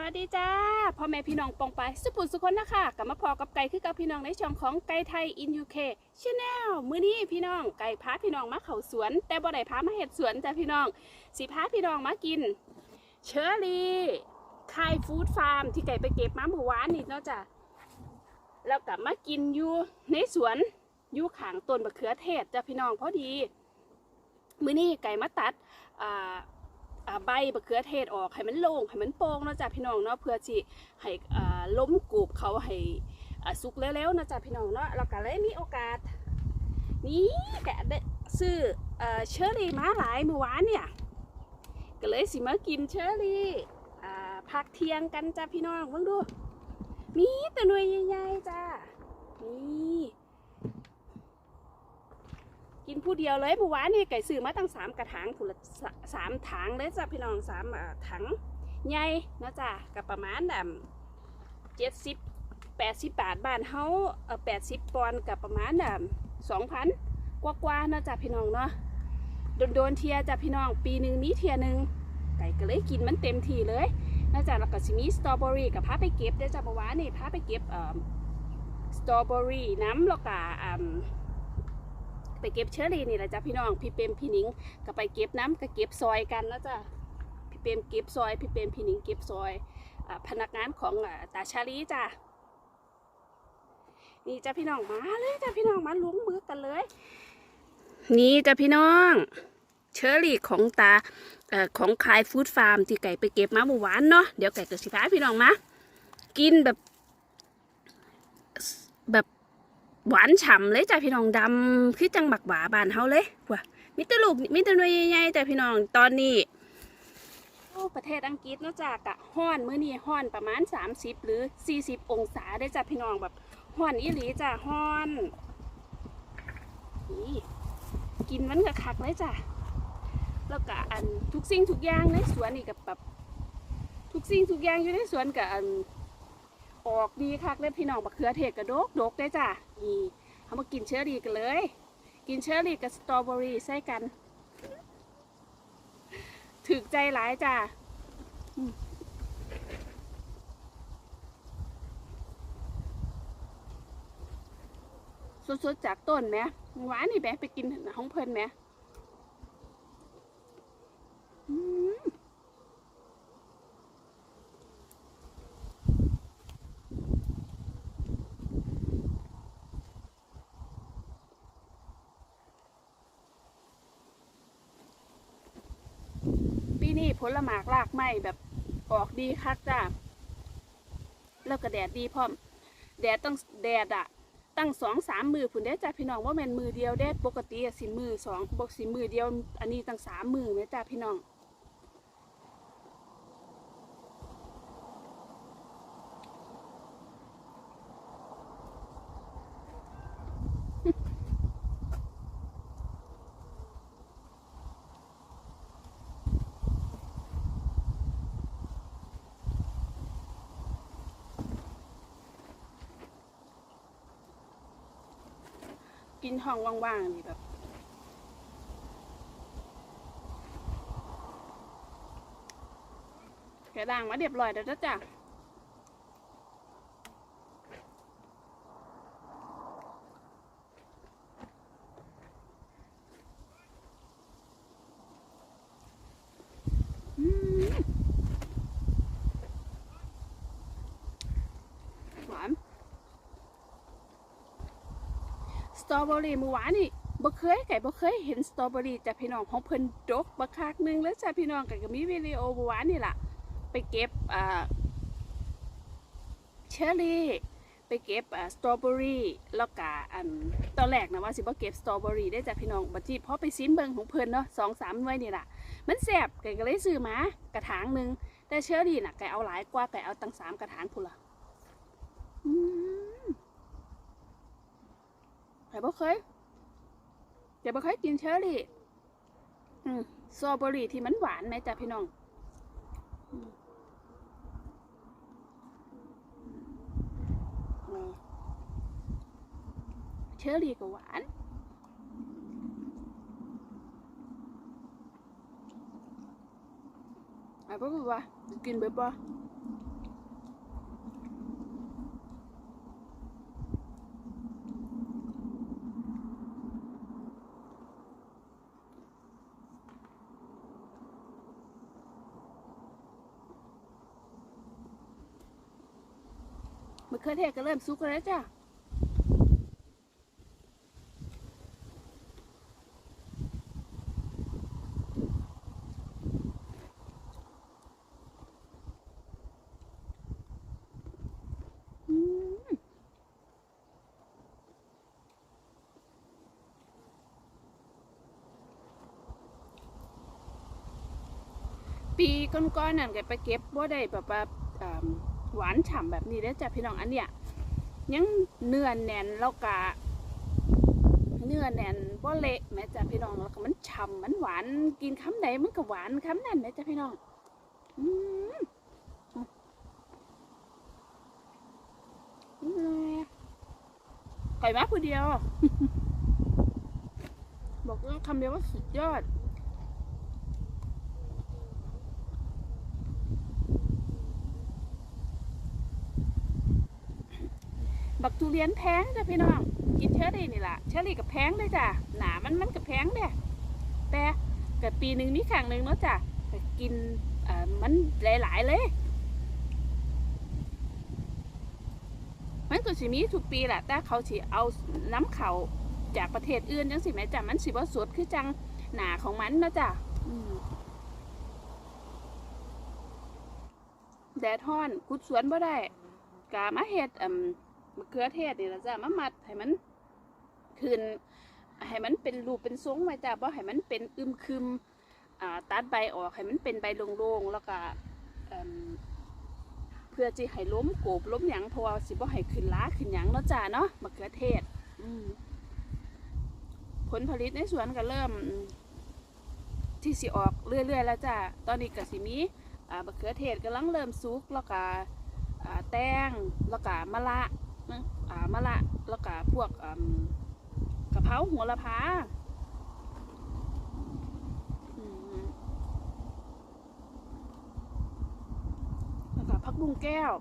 วัสดีจ้าพ่อแม่พี่น้องปองไปสุปุสุคนนะคะกลับมาพอกับไก่คือกับพี่น้องในช่องของไก่ไทยอินยูเคชแนลมื้อนี้พี่น้องไก่พาพี่น้องมาเขาสวน แต่บ่ได้พามาเห็ดสวนจ้าพี่น้องสิพาพี่น้องมากิน เชอรี่คายฟู้ดฟาร์มที่ไก่ไปเก็บมาเมื่อวานนี่เนาะจ้ะแล้วกลับมากินอยู่ในสวนอยู่ขางต้นมะเขือเทศจ้าพี่น้องพอดี มื้อนี้ไก่มาตัดอ่า ใบมะเขือเทศออกให้มันโล่งให้มันโป่งเนาะจ้ะพี่น้องเนาะเพื่อที่ให้ล้มกรูบเขาให้สุกเร็วๆนะจ้ะพี่น้องเนาะเราก็เลยมีโอกาส นี่แกะได้ซื้อเชอร์รี่มาหลายเมื่อวานเนี่ยก็เลยสิมากินเชอร์รี่อ่าพักเทียงกันจ้ะพี่น้องเบิ่งดูมีแต่หน่วยใหญ่ๆจ้ะนี่ กินผู้เดียวเลยเมื่อวานี่ไก่ซื้อมาตั้งสามกระถางผุละสามถังเลยจ้ะพี่น้องสามถังใหญ่นะจ๊ะกับประมาณแบบเจ็ดสิบแปดสิบบาทบ้านเฮาแปดสิบปอนกับประมาณแบบสองพันกว่าๆนะจ๊ะพี่น้องเนาะโดนๆเทียจ้ะพี่น้องปีหนึ่งนี้เทียหนึ่งไก่ก็เลยกินมันเต็มที่เลยนะจ๊ะแล้วก็สิมีสตรอเบอรี่กับพาไปเก็บได้อจ้ะเมื่อวานนี่พาไปเก็บสตรอเบอรี่น้ำแล้วก็อ่า ไปเก็บเชอรี่นี่แหละจ้ะพี่น้องพี่เปรมพี่หนิงก็ไปเก็บน้ำก็เก็บซอยกันนะจ้ะพี่เปรมเก็บซอยพี่เปรมพี่หนิงเก็บซอยอพนักงานของอาตาชาลีจ้ะนี่จ้ะพี่น้องมาเลยจ้ะพี่น้องมาล้วงมือกันเลย นี่จ้ะพี่น้องเชอรี่ของตาอของคายฟู้ดฟาร์มที่ไก่ไปเก็บมาเมื่อวานเนาะเดี๋ยวไก่จะสิพาพี่น้องมากินแบบแบบ หวานฉ่ำเลยจ้ะพี่น้องดำคือจังบักหวาบานเฮาเลยว่ะมิตรลูกมิตรนวยใหญ่ๆจ้ะพี่น้องตอนนี้โอ้ประเทศอังกฤษนาะจ้ะกะฮ้อนเมื้อนี้ฮ้อนประมาณ 30 หรือ 40 องศาได้จ้ะพี่น้องแบบฮ้อนอีหลีจ้ะฮ้อนนี่กินมันก็คักเลยจ้ะแล้วก็อันทุกสิ่งทุกอย่างในสวนนี่กับแบบทุกสิ่งทุกอย่างอยู่ในสวนกับอัน ออกดีคักเลยพี่น้องบักเขือเทศกระดกดกได้จ้ะนี่เอามากินเชอร์รี่กันเลย กินเชอร์รี่กับสตรอเบอรี่ใส่กันถึกใจหลายจ้ะสดๆจากต้นไหมหวานนี่แบไปกินห้องเพลินไหมอืม ที่นี่ผลหมากรากไม้แบบออกดีคักจ้าแล้วก็แดดดีพร้อม แดดต้องแดดอะตั้งสองสามมือผุนได้จ้าพี่น้องว่าแมนมือเดียวแดดปกติอะสิมือสองบกสิมือเดียว อันนี้ตั้งสามมือไหมจ้าพี่น้อง กินห้องว่างๆนี่แบบแกะด่างมาเรียบร้อยแล้วจ้ะอืมหวาน ส ตรอเบอรี่เมื่อวานนี่บ่เคยไก่บ่เคยเห็นสตรอเบอรี่จากพี่น้องของเพิ่นดกบักคักหนึงแล้วจ้ะพี่น้องไก่ก็มีวิดีโอเมื่อวานนี่ล่ะ ไปเก็บอ่าเชอร์รี่ไปเก็บอ่าสตรอเบอรี่แล้วก็อันตอนแรกนะว่าสิบ่เก็บสตรอเบอรี่ได้จากพี่น้องบัดนี้พอไปซิมเบิงของเพิ่นเนาะสองสามหน่วยนี่ล่ะมันแซ่บไก่ก็เลยซื้อมากระถางหนึงแต่เชอร์รี่น่ะไก่เอาหลายกว่าไก่เอาตั้งสามกระถางพุ่นล่ะอืม ข่บ่เคยเดี๋ยวบ่เคยกินเชอร์รี่อืมสตรอเบอรี่ที่มันหวานไหมจ้ะพี่น้องอเชอร์รี่ก็หวานไอ้บ่บ่ว่ากินเบิดบ่ มะเขือเทศก็เริ่มสุกแล้วจ้ะอืมปีก้อนๆนั่นก็ไปเก็บบ่ได้แบบว่าอ่า หวานฉ่ำแบบนี้เด้จ้ะพี่น้องอันเนี้ยยังเนื้อแน่นแล้วก็เนื้อแน่นบ่เละแม่จ้ะพี่น้องแล้วก็มันฉ่ำมันหวานกินคำไหนมันก็หวานคำนั้นแม่จ้ะพี่น้องอืมอืมไก่มาผู้เดียว บอกว่าคำเดียวว่าสุดยอด บักทุเรียนแพงจ้ะพี่น้อง กินเชอรี่นี่แหละเชอรี่กับแพงเลยจ้ะ หนามันมันกับแพงเด้แต่กับปีหนึ่งมีครั้งหนึ่งเนาะจ้ะกินเอ่อมันหลายๆเลย มันก็สิมีทุกปีแหละแต่เขาสิเอาน้ำเขาจากประเทศอื่นจังสิแม่จ้ะมันสิบ่สดคือจังหนาของมันนะจ้ะแดดฮ้อนกุดสวนบ่ได้กามาเฮ็ดอ่ำ มะเขือเทศนี่ละจ้ะมามัดให้มันขึ้นให้มันเป็นรูปเป็นทรงไว้จ้ะบ่ให้มันเป็นอึมครึมอ่าตัดใบออกให้มันเป็นใบโล่งๆแล้วก็เพื่อจะให้ล้มโกบล้มหยังเพราะว่าสิบ่ให้ขึ้นล้าขึ้นหยังเนาะจ้ะเนาะมะเขือเทศผลผลิตในสวนก็เริ่ม ที่สิออกเรื่อยๆแล้วจ้ะตอนนี้ก็สิมีมะเขือเทศกำลังเริ่มสุกแล้วก็แตงแล้วก็มะละ อ่ามะละแล้วก็พวกอืมกะเพราหัวละพาแล้วก็ผักบุ้งแก้ว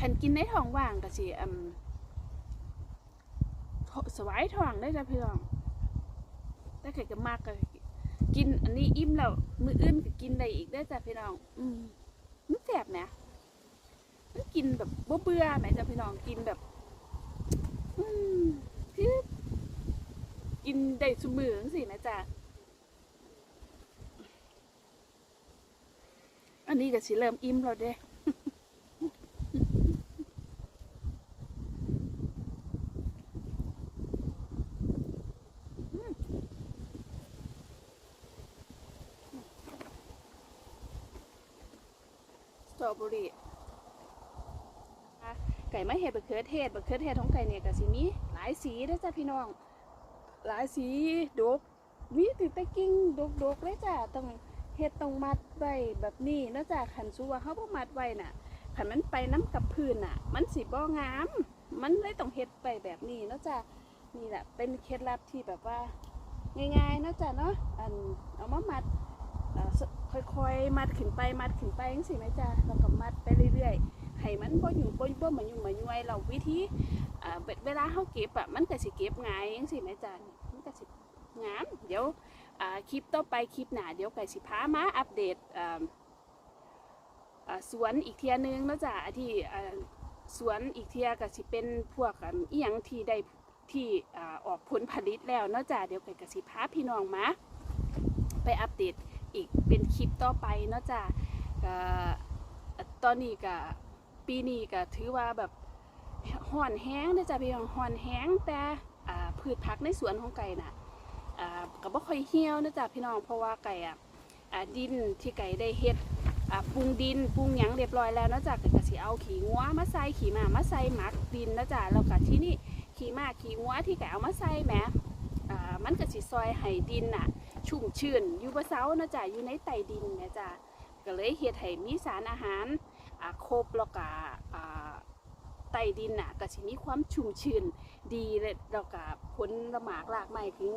ขันกินในท้องว่างก็สิอืมสวายท้องได้จ้ะพี่น้องแต่เกิดก็มากก็กินอันนี้อิ่มแล้ว มืออื่นก็กินได้อีกได้จ้ะพี่น้อง อืมมันแสบนะ กินแบบบ่เบื่อไหมจ๊ะพี่น้องกินแบบอืมกินได้สมือจังสินะจ๊ะอันนี้ก็สิเริ่มอิ่มแล้วเด้สตรอเบอรี่ ไก่ไม่เห็ดบะเขือเทศบะเขือเทศของไก่เนี่ยก็สิมีหลายสีด้อจ้ะพี่น้อง หลายสีดกมีติดต่กิ่งดกดกเลยจ้ะต้องเฮ็ดต้องมัดไว้แบบนี้เนะจ้ะขันซัวเขาบ่มัดไว้น่ะขันมันไปน้ำกับพื้นน่ะ มันสิบ่งาม มันเลยต้องเฮ็ดไปแบบนี้เนะจ้ะนี่แหละเป็นเคล็ดลับที่แบบว่าง่ายๆเนะจ้ะเนาะอันเอามามัดค่อยๆ มัดขึ้นไปมัดขึ้นไปจังซี่ไหมจ้ะแล้วก็มัดไปเรื่อยๆ ให้มันบ่อยู่บ่บ่มายุ่มาย่วยเราวิธีเวลาเฮาเก็บอะมันก็สิเก็บง่ายจังซี่แม่จ้านมันก็สิงามเดี๋ยวคลิปต่อไปคลิปหนาเดี๋ยวไก่สิพามาอัปเดตสวนอีกเทียนึงนะจ้ะที่สวนอีกเทียก็สิเป็นพวกอันอีหยังที่ได้ที่ออกผลผลิตแล้วนะจ้ะเดี๋ยวไก่ก็สิพาพี่น้องมาไปอัปเดตอีกเป็นคลิปต่อไปนะจ้ะก็ตอนนี้ก็ ปีนี้ก็ถือว่าแบบห่อนแห้งเด้อจ้ะพี่น้องห่อนแห้งแต่พืชผักในสวนของไก่น่ะอ่าก็บ่ค่อยเหี่ยวเด้อจ้ะพี่น้องเพราะว่าไก่อะดินที่ไก่ได้เฮ็ดปรุงดินปรุงหยังเรียบร้อยแล้วเนะจ้ะไก่ก็สิเอาขี้งัวมาใส่ขี้มามาใส่หมักดินเนะจ้ะแล้วก็ที่นี่ขี้มาขี้งัวที่ไก่เอามาใส่แหมอ่ามันก็สิซอยให้ดินน่ะ ชุ่มชื้นอยู่บ่เซาเนะจ้ะอยู่ในใต้ดินแหมจ้ะก็เลยเฮ็ดให้มีสารอาหาร อ่าคบแล้วก็อ่าใต้ดินน่ะก็สิมีความชุ่มชื้นดีเลยแล้วก็ผลละหมากรากไม้ถึง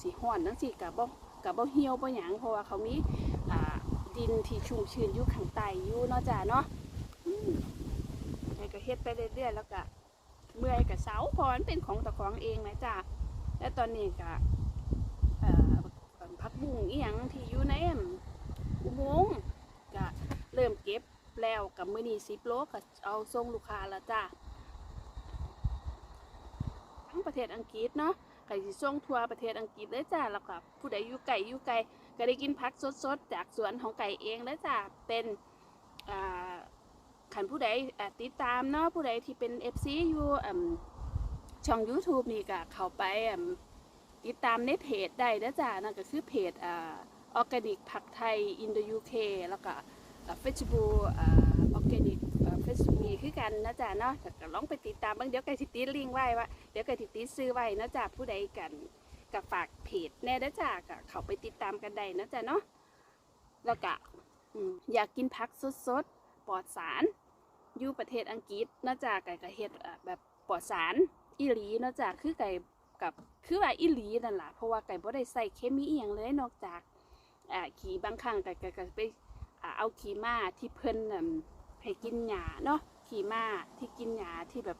สีห้อนทั้งสี่กับบ่กับบ่เหี่ยวบ่หยังเพราะว่าเขามีดินที่ชุ่มชื้นอยู่ข้างใต้อยู่เนาะจ้ะเนาะอืมแล้วก็เฮ็ดไปเรื่อยๆแล้วก็เมื่อยกับเสาพรันเป็นของตะของเองนะจ้ะและตอนนี้ก็พักบุ้งอีหยังที่อยู่ในอุโมงค์ก็เริ่มเก็บ แล้วกับมื้อนี้10โลก็เอาส่งลูกค้าแล้วจ้าทั้งประเทศอังกฤษเนาะก็สิส่งทั่วประเทศอังกฤษเลยจ้าแล้วก็ผู้ใดอยู่ไกลอยู่ไกลก็ได้กินผักสดๆ จากสวนของไก่เองเลยจ้าเป็นอ่าขันผู้ใดอ่ติดตามเนาะผู้ใดที่เป็น FC อยู่ช่อง YouTube นี่ก็เข้าไปติดตามในเพจได้นะจ้านั่นก็คือเพจอออร์แกนิกผักไทยอินโดยูเคแล้วก็ เฟซบุ๊กออร์แกนิกเฟซมีคือกันนะจ๊ะเนาะก็ลองไปติดตามบ้างเดี๋ยวไก่ติติดลิงไว้ว่าเดี๋ยวไก่ติติดซื้อไว้นะจ๊ะผู้ใดกันกับฝากเพจแน่นะจ๊ะก็เขาไปติดตามกันได้นะจ๊ะเนาะแล้วก็อยากกินผักสดๆปลอดสารอยู่ประเทศอังกฤษนะจ๊ะไก่ก็เฮ็ดแบบปลอดสารอีหลีนะจ๊ะคือไก่กับคือว่าอีหลีนั่นแหละเพราะว่าไก่บ่ได้ใส่เคมีอีหยังเลยนอกจากอ่าขี่บางครั้งก็ก็ก็ไป เอาขี่ม้าที่เพิ่นให้กินหญ้าเนาะขี่ม้าที่กินหญ้าที่แบบ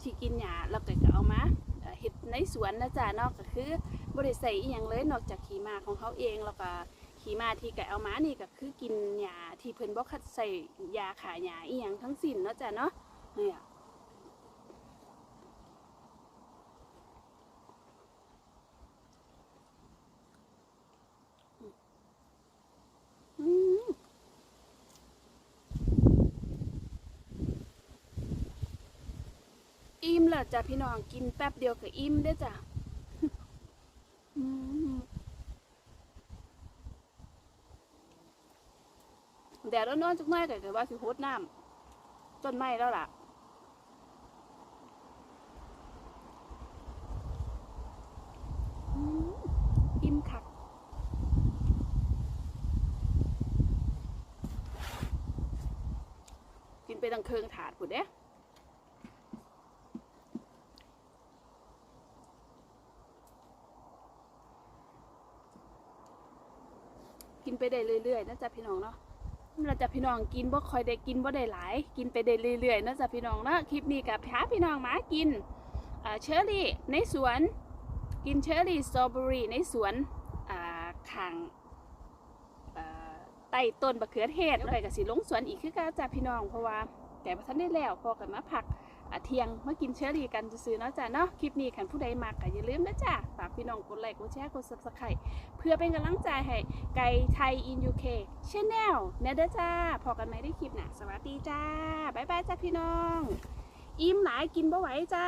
ที่กินหญ้าแล้วก็ก็เอามาเอ่อเฮ็ดในสวนนะจ๊ะเนาะก็คือบ่ได้ใส่อีหยังเลยนอกจากขี่ม้าของเขาเองแล้วก็ขี่ม้าที่ก็เอามานี่ก็คือกินหญ้าที่เพิ่นบ่คัดใส่ยาขาหญ้าอีหยังทั้งสิ้นเนาะจ๊ะเนาะเนี่ย อืมอิ่มแล้วจ้ะพี่น้องกินแป๊บเดียวก็อิ่มได้จ้ะแดดร้อนๆจักหน่อยก็ก็ว่าสิโหดน้ำต้นไม้แล้วล่ะอิ่มคักกินไปตั้งเคืองถาดผุดเด้ กินไปได้เรื่อยๆนะจ๊ะพี่น้องเนาะเราจะพี่น้องกินบ่ค่อยได้กินบ่ได้หลาย กินไปได้เรื่อยๆนะจ๊ะพี่น้องเนาะคลิปนี้กับพาพี่น้องมากินเชอร์รี่ในสวน กินเชอร์รี่สตรอเบอรี่ในสวนอ่าข้างใต้ต้นบะเขือเทศแล้วไปกับสีลงสวนอีกคือกันจ้ะพี่น้องเพราะว่าแก่มาทันได้แล้วพอกันมาพัก เที่ยงเมื่อกินเชอรี่กันจะซื้อเนาะจ้ะเนาะคลิปนี้ขันผู้ใดมากก็อย่าลืมนะจ้ะฝากพี่น้องกดไลค์กดแชร์กดซับสไครต์เพื่อเป็นกำลังใจให้ไก่ไทยอินยูเคชแนลเนเด้อจ้าพอกันไหมได้คลิปหนะสวัสดีจ้าบ๊ายบายจ้าพี่น้อง อิ่มหลายกินบ่ไหวจ้า